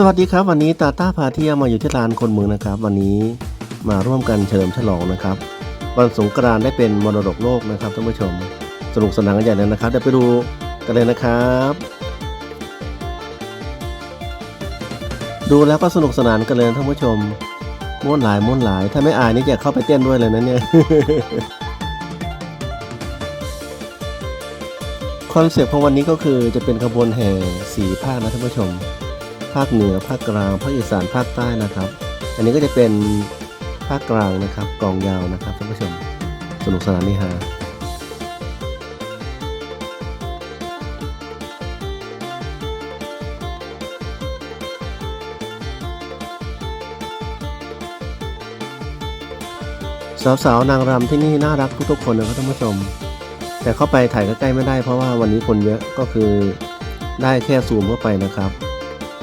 สวัสดีครับ วันนี้ตาต้าพาเที่ยวมาอยู่ที่ร้านคนเมืองนะครับ วันนี้มาร่วมกันเฉลิมฉลองนะครับ วันสงกรานต์ได้เป็นมรดกโลกนะครับท่านผู้ชม สนุกสนานกันใหญ่เลยนะครับเดี๋ยวไปดูกันเลยนะครับ ดูแล้วก็สนุกสนานกันเลยท่านผู้ชมม้วนหลายม้วนหลาย ถ้าไม่อายนี่จะเข้าไปเต้นด้วยเลยนะเนี่ยคอนเซปต์ของวันนี้ก็คือจะเป็นขบวนแห่สีภานะท่านผู้ชม ภาคเหนือภาคกลางภาคอีสานภาคใต้นะครับ อันนี้ก็จะเป็นภาคกลางนะครับกลองยาวนะครับท่านผู้ชมสนุกสนานนี่ฮะสาวๆนางรำที่นี่น่ารักทุกๆคนนะครับท่านผู้ชม แต่เข้าไปถ่ายใกล้ๆไม่ได้เพราะว่าวันนี้คนเยอะก็คือได้แค่ซูมเข้าไปนะครับ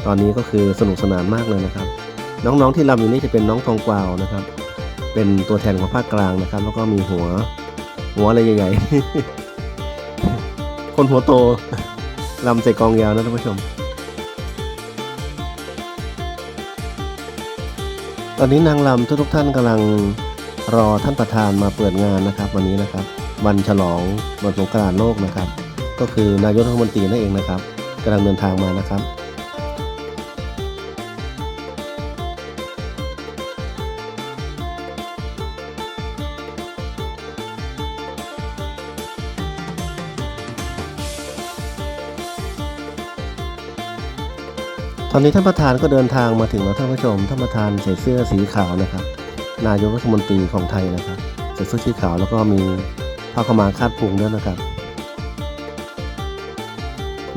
ตอนนี้ก็คือสนุกสนานมากเลยนะครับ น้องๆที่รำอยู่นี่จะเป็นน้องทองกวาวนะครับ เป็นตัวแทนของภาคกลางนะครับ แล้วก็มีหัว หัวอะไรใหญ่ๆ คนหัวโตรำใส่กองยาวนะท่านผู้ชม ตอนนี้นางรำทุกๆท่านกำลังรอท่านประธานมาเปิดงานนะครับ วันนี้นะครับ วันฉลองวันสงกรานต์โลกนะครับ ก็คือนายกรัฐมนตรีนั่นเองนะครับกำลังเดินทางมานะครับ อนนี้ท่านประธานก็เดินทางมาถึงแล้วท่านผู้ชม ท่านประธานใส่เสื้อสีขาวนะครับ นายกรัฐมนตรีของไทยนะครับใส่เสื้อสีขาวแล้วก็มีผ้าขมาคาดพุงด้วยนะครับ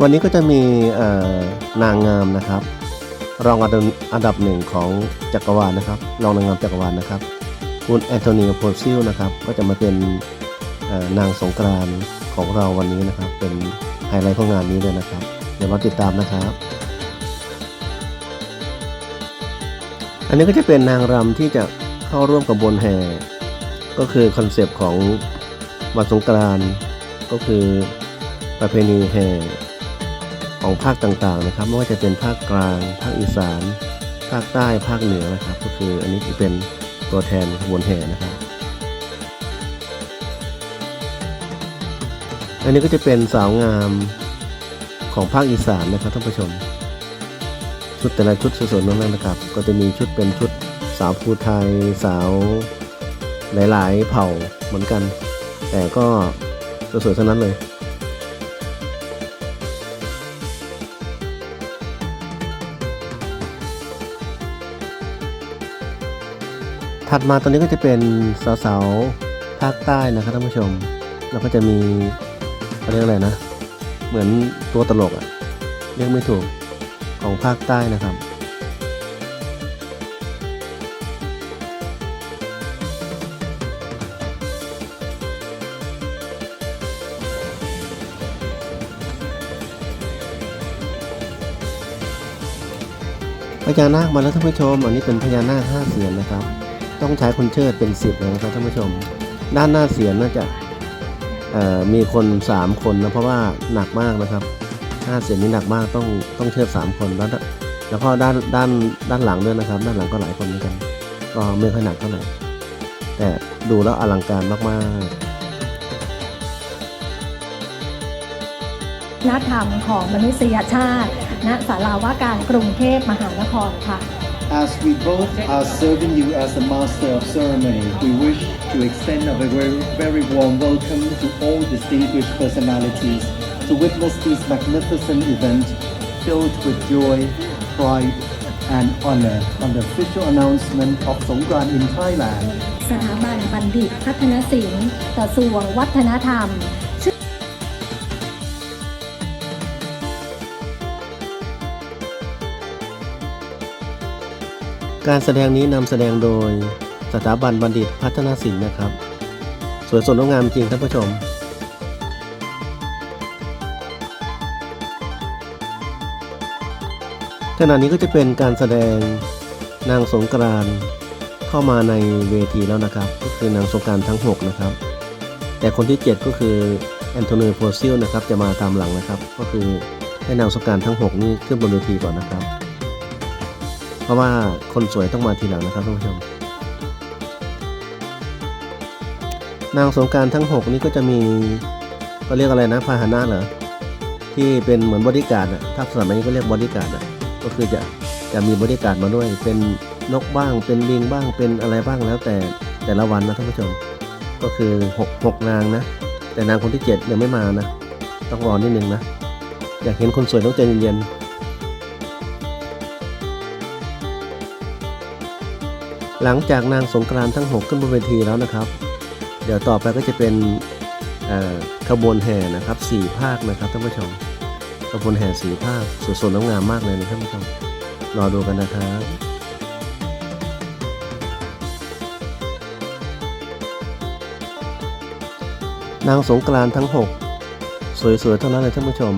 วันนี้ก็จะมีนางงามนะครับ รองอันดับอันดับหนึ่งของจักรวาลนะครับ รองนางงามจักรวาลนะครับ คุณแอนโทนีโพซิลนะครับ ก็จะมาเป็นนางสงกรานของเราวันนี้นะครับ เป็นไฮไลท์ของงานนี้เลยนะครับ เดี๋ยวมาติดตามนะครับ อันนี้ก็จะเป็นนางรำที่จะเข้าร่วมกับบวนแห่ ก็คือคอนเซปต์ของวันสงกรานต์ก็คือประเพณีแห่ของภาคต่างๆนะครับ ไม่ว่าจะเป็นภาคกลาง ภาคอีสาน ภาคใต้ภาคเหนือนะครับ ก็คืออันนี้จะเป็นตัวแทนขบวนแห่นะครับ อันนี้ก็จะเป็นสาวงามของภาคอีสานนะครับท่านผู้ชม ชุดแต่ละชุดสวยๆนั้นนะครับ ก็จะมีชุดเป็นชุดสาวภูไทยสาวหลายๆ เผ่าเหมือนกัน แต่ก็สวยๆทั้งนั้นเลยถัดมาตอนนี้ก็จะเป็นสาวๆภาคใต้นะครับท่านผู้ชมแล้วก็จะมีเรียกอะไรนะ เหมือนตัวตลกอะเรียกไม่ถูก ของภาคใต้นะครับ พญานาคมาแล้วท่านผู้ชม อันนี้เป็นพญานาคห้าเสียนนะครับ ต้องใช้คนเชิดเป็นสิบเลยนะครับท่านผู้ชม ด้านหน้าเสียนน่าจะมีคนสามคนนะเพราะว่าหนักมากนะครับ ห้าเสียนนี้หนักมากต้องต้องเชิดสามคนแล้วแล้วก็ด้านด้านด้านหลังด้วยนะครับ ด้านหลังก็หลายคนเหมือนกัน ก็ไม่ค่อยหนักเท่าไหร่แต่ดูแล้วอลังการมากวัฒนธรรมของมนุษยชาติณศาลาว่าการกรุงเทพมหานครค่ะ As we both are serving you as the master of ceremony, we wish to extend a very, very warm welcome to all distinguished personalities to witness this magnificent event filled with joy, pride, and honor on the official announcement of Songkran in Thailand. สถาบันบัณฑิตพัฒนศิลป์กระทรวงวัฒนธรรมๆการแสดงนี้นำแสดงโดยสถาบันบัณฑิตพัฒนาศิลป์นะครับ สวยสดงดงามจริงท่านผู้ชม ขณะนี้ก็จะเป็นการแสดงนางสงกรานเข้ามาในเวทีแล้วนะครับ ก็คือนางสงกรานทั้ง 6 นะครับ แต่คนที่ 7 ก็คือแอนโทนีโพซิลนะครับจะมาตามหลังนะครับ ก็คือให้นางสงกรานทั้ง 6 นี่ขึ้นบนเวทีก่อนนะครับ เพราะว่าคนสวยต้องมาทีหลังนะครับท่านผู้ชม นางสงการทั้ง 6 นี้ก็จะมีก็เรียกอะไรนะพาหนะเหรอที่เป็นเหมือนบริการ์ดอะถ้าสมัยนี้ก็เรียกบริการ์ดอะ ก็คือจะจะมีบริการมาด้วย เป็นนกบ้าง เป็นลิงบ้าง เป็นอะไรบ้างแล้วแต่แต่ละวันนะท่านผู้ชม ก็คือ6 6นางนะ แต่นางคนที่7ยังไม่มานะ ต้องรอนิดนึงนะ อยากเห็นคนสวยต้องใจเย็นๆหลังจากนางสงกรานต์ทั้ง 6 ขึ้นบนเวทีแล้วนะครับ เดี๋ยวต่อไปก็จะเป็นขบวนแห่นะครับสี่ภาคนะครับท่านผู้ชม ขบวนแห่สีผ้าสวยสดงดงามมากเลยนะท่านผู้ชมรอดูกันนะครับนางสงกรานทั้ง 6 สวยๆเท่านั้นเลยท่านผู้ชม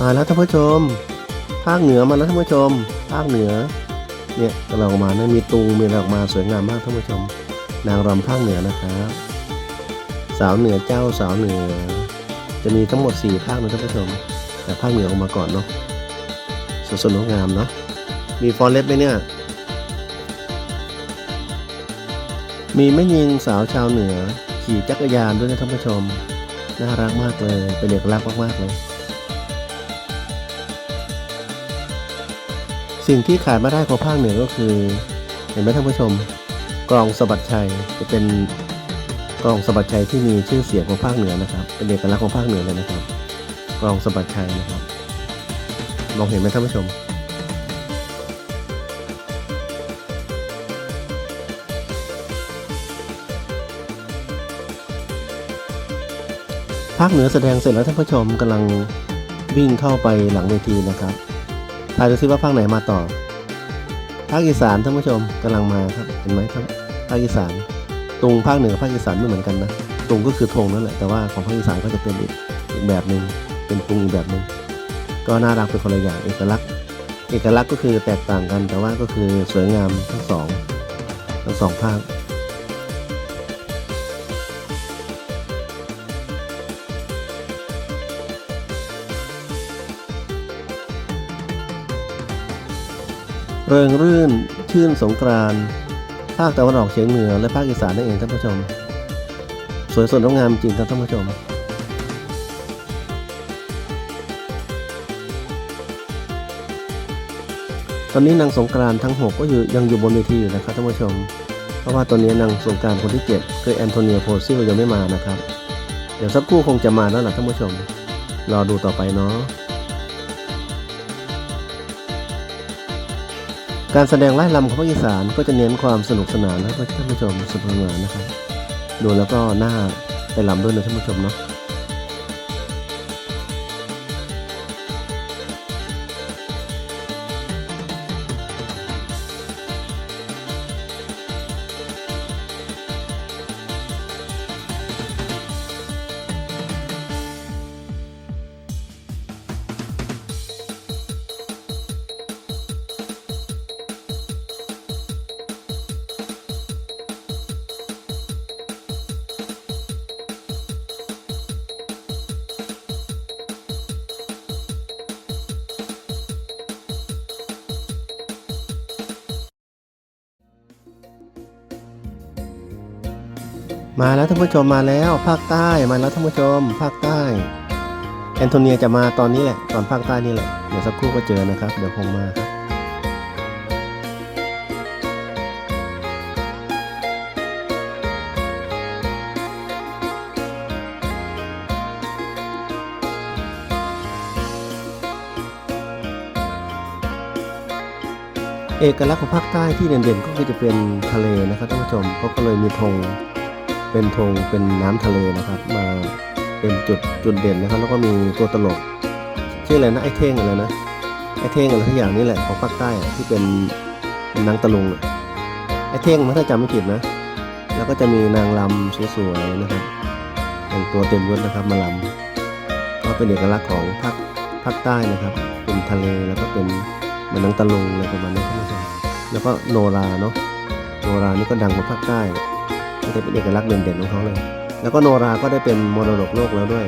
มาแล้วท่านผู้ชม ภาคเหนือมาแล้วท่านผู้ชม ภาคเหนือ เนี่ยกำลังออกมานะมีตุงมีอะไรออกมาสวยงามมากท่านผู้ชม นางรำภาคเหนือนะครับ สาวเหนือเจ้าสาวเหนือ จะมีทั้งหมดสี่ภาคนะท่านผู้ชม แต่ภาคเหนือออกมาก่อนเนาะสวยสดงดงามเนาะมีฟอนเล็บไหมเนี่ย มีแม่ยิงสาวชาวเหนือ ขี่จักรยานด้วยนะท่านผู้ชม น่ารักมากเลย เป็นเอกลักษณ์มากๆเลย สิ่งที่ขาดไม่ได้ของภาคเหนือก็คือ เห็นไหมท่านผู้ชม กลองสะบัดชัยจะเป็นกลองสะบัดชัยที่มีชื่อเสียงของภาคเหนือนะครับ เป็นเอกลักษณ์ของภาคเหนือเลยนะครับ กลองสะบัดชัยนะครับ มองเห็นไหมท่านผู้ชมภาคเหนือแสดงเสร็จแล้วท่านผู้ชมกำลังวิ่งเข้าไปหลังเวทีนะครับ ทายดูซิว่าภาคไหนมาต่อ ภาคอีสานท่านผู้ชมกำลังมาครับ เห็นไหมครับ ภาคอีสานตุงภาคเหนือภาคอีสานไม่เหมือนกันนะตุงก็คือธงนั่นแหละ แต่ว่าของภาคอีสานก็จะเป็นอีกอีกแบบหนึ่งเป็นตุงอีกแบบหนึ่งก็น่ารักเป็นคนละอย่างเอกลักษณ์ เอกลักษณ์ก็คือแตกต่างกัน แต่ว่าก็คือสวยงามทั้งสองทั้งสองภาค เริงรื่นชื่นสงกรานต์ภาคตะวันออกเฉียงเหนือและภาคอีสานนั่นเองท่านผู้ชม สวยสดงดงามจริงครับท่านผู้ชม ตอนนี้นางสงกรานต์ทั้ง 6 ก็อยู่ยังอยู่บนเวทีอยู่นะครับท่านผู้ชม เพราะว่าตอนนี้นางสงกรานต์คนที่7คือแอนโทเนียโพซิลยังไม่มานะครับ เดี๋ยวสักครู่คงจะมาแล้วล่ะท่านผู้ชม รอดูต่อไปเนาะ การแสดงไล่ลำของภาคอีสานก็จะเน้นความสนุกสนานและท่านผู้ชมสนุกสนานนะครับ ดูแล้วก็น่าไปลำด้วยนะท่านผู้ชมเนาะ มาแล้วท่านผู้ชมมาแล้ว ภาคใต้มาแล้วท่านผู้ชม ภาคใต้ แอนโทเนียจะมาตอนนี้แหละตอนภาคใต้นี่แหละเดี๋ยวสักครู่ก็เจอนะครับ เดี๋ยวคงมาครับเอกลักษณ์ของภาคใต้ที่เด่นๆก็คือจะเป็นทะเลนะครับท่านผู้ชมเขาก็เลยมีธง เป็นธงเป็นน้ำทะเลนะครับ มาเป็นจุดจุดเด่นนะครับ แล้วก็มีตัวตลกชื่ออะไรนะไอ้เท่งอะไรนะไอ้เท่งอะไรทุกอย่างนี่แหละของภาคใต้ที่เป็นนางตะลุงไอ้เท่งมั้งถ้าจำไม่ผิดนะ แล้วก็จะมีนางรำสวยๆนะครับแต่งตัวเต็มยศนะครับมาลำก็เป็นเอกลักษณ์ของภาคภาคใต้นะครับ เป็นทะเลแล้วก็เป็นมือนนังตะลุงอะไรประมาณนี้ท่านผู้ชมแล้วก็โนราเนาะโนรานี่ก็ดังของภาคใต้ จะเป็นเอกลักษณ์เด่นๆของเขาเลย แล้วก็โนราก็ได้เป็นมรดกโลกแล้วด้วย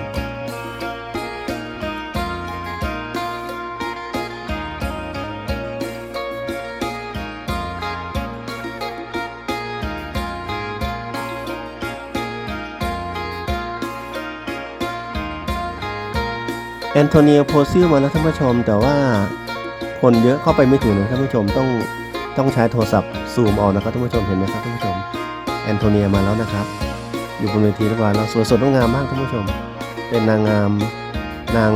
แอนโทเนียโพซิลมาแล้วท่านผู้ชม แต่ว่าคนเยอะเข้าไปไม่ถึงนะท่านผู้ชมต้องต้องใช้โทรศัพท์ซูมเอานะครับท่านผู้ชมเห็นไหมครับท่านผู้ชม อนโทเนียมาแล้วนะครับ อยู่บนเวทีเรียบร้อยแล้วสวยสดงดงามมากท่านผู้ชม เป็นนางงามนาง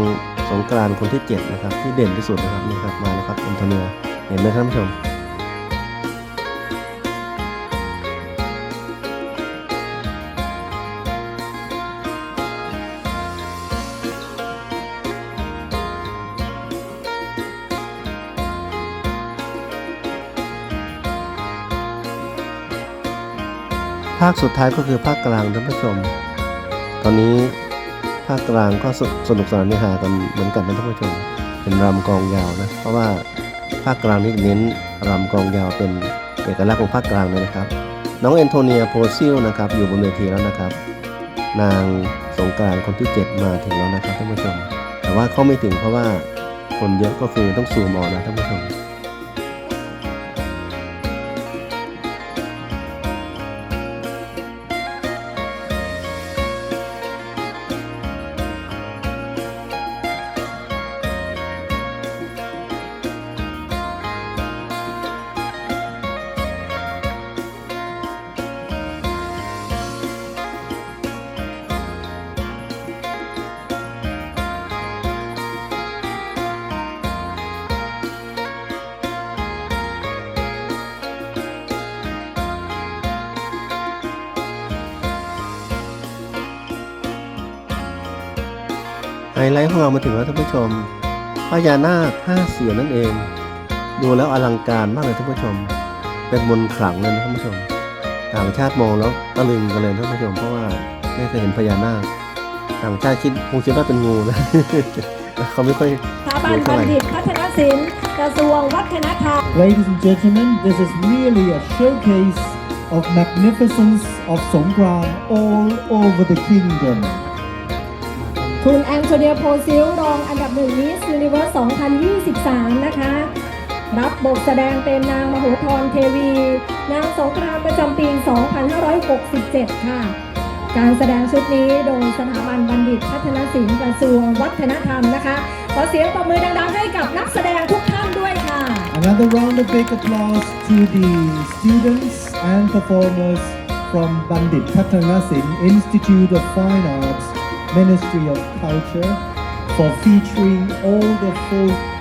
สงกรานต์คนที่เจ็ดนะครับ ที่เด่นที่สุดนะครับนี่ครับมาแล้วครับแอนโทเนียเห็นไหมท่านผู้ชมาคสุดท้ายก็คือภาคกลางท่านผู้ชม ตอนนี้ภาคกลางก็สสนุกสนานนี่ฮากันเหมือนกันนะท่านผู้ชม เป็นรำกองยาวนะ เพราะว่าภาคกลางนี่เน้นรำกองยาวเป็นเอกลักษณ์ของภาคกลางเลยนะครับ น้องแอนโทเนียโพซิลนะครับอยู่บนเวทีแล้วนะครับ นางสงกานต์คนที่ 7 มาถึงแล้วนะครับท่านผู้ชม แต่ว่าเข้าไม่ถึงเพราะว่าคนเยอะก็คือต้องซูมอนะท่านผู้ชม ไฮไลท์ของเรามาถึงแล้วท่านผู้ชมพญานาคห้าเสียนนั่นเอง ดูแล้วอลังการมากเลยท่านผู้ชม เป็นมนต์ขลังเลยนะท่านผู้ชม ต่างชาติมองแล้วตะลึงกันเลยท่านผู้ชมเพราะว่าไม่เคยเห็นพญานาค ต่างชาติคิดคงคิดว่าเป็นงูนะเขาไม่ค่อยสถาบันบัณฑิตพัฒนศิลป์กระทรวงวัฒนธรรม Ladies and gentlemen, this is merely a showcase of magnificence of Songkran all over the kingdom. คุณแอนโทเนียโพซิลรองอันดับหนึ่งมิสยูนิเวอร์2023 นะคะ รับบทแสดงเป็นนางมโหธรเทวี นางสงกรานประจำปี 2567 ค่ะ การแสดงชุดนี้โดยสถาบันบัณฑิตพัฒนศิลป์กระทรวงวัฒนธรรมนะคะ ขอเสียงปรบมือดังๆให้กับนักแสดงทุกท่านด้วยค่ะ Another round of big applause to the students and performers from Bandit Patanasin Institute of Fine Arts, Ministry of Culture, for featuring all the folk